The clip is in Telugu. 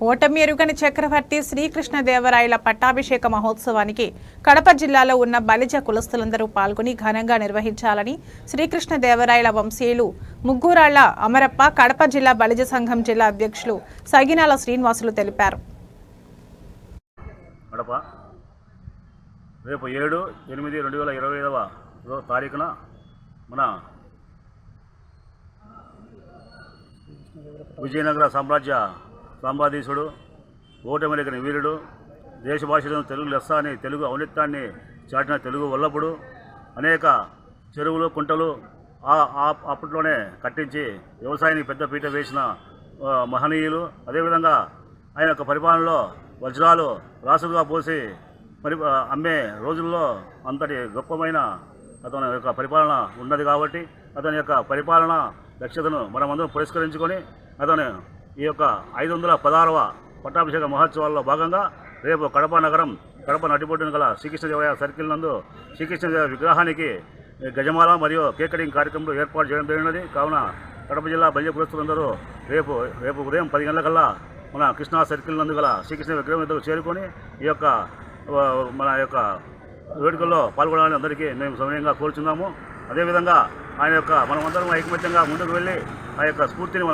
ఓటమి ఎరుగని చక్రవర్తి శ్రీకృష్ణదేవరాయల పట్టాభిషేక మహోత్సవానికి కడప జిల్లాలో ఉన్న బలిజ కులస్తులందరూ పాల్గొని ఘనంగా నిర్వహించాలని శ్రీకృష్ణదేవరాయల వంశీయులు ముగ్గురాళ్ళ అమరప్ప కడప జిల్లా బలిజ సంఘం జిల్లా అధ్యక్షులు సగినాల శ్రీనివాసులు తెలిపారు. రేపు ఏడు ఎనిమిది రెండు వేల ఇరవై ఐదవ తారీఖున మన విజయనగర సామ్రాజ్య సామ్రాధీశుడు ఓటమిలిగిన వీరుడు దేశ భాషలను తెలుగు లెస్స అని తెలుగు ఔన్నత్యాన్ని చాటిన తెలుగు వల్లపుడు అనేక చెరువులు కుంటలు ఆ- ఆ- అప్పట్లోనే కట్టించి వ్యవసాయానికి పెద్ద పీట వేసిన మహనీయులు. అదేవిధంగా ఆయన యొక్క పరిపాలనలో వజ్రాలు రాసులుగా పోసి మరి అమ్మే రోజుల్లో అంతటి గొప్పమైన అతని యొక్క పరిపాలన ఉన్నది కాబట్టి అతని యొక్క పరిపాలన దక్షతను మనమందరం పురస్కరించుకొని అతను ఈ యొక్క ఐదు వందల పదహారవ పట్టాభిషేక మహోత్సవాల్లో భాగంగా రేపు కడప నగరం కడప నటిబొడ్డున గల శ్రీకృష్ణదేవరాయ సర్కిల్ నందు శ్రీకృష్ణదేవ విగ్రహానికి గజమాల మరియు కేక్ కటింగ్ కార్యక్రమంలో ఏర్పాటు చేయడం జరిగినది. కావున కడప జిల్లా బల్య పురస్తులందరూ రేపు రేపు ఉదయం పది గంటలకల్లా మన కృష్ణా సర్కిల్ నందు గల శ్రీకృష్ణ విగ్రహం ఇద్దరు చేరుకొని ఈ యొక్క మన యొక్క వేడుకల్లో పాల్గొనాలని అందరికీ మేము సమయంగా కోరుచున్నాము. అదేవిధంగా ఆయన యొక్క మనమందరం ఐకమత్యంగా ముందుకు వెళ్ళి ఆ యొక్క స్ఫూర్తిని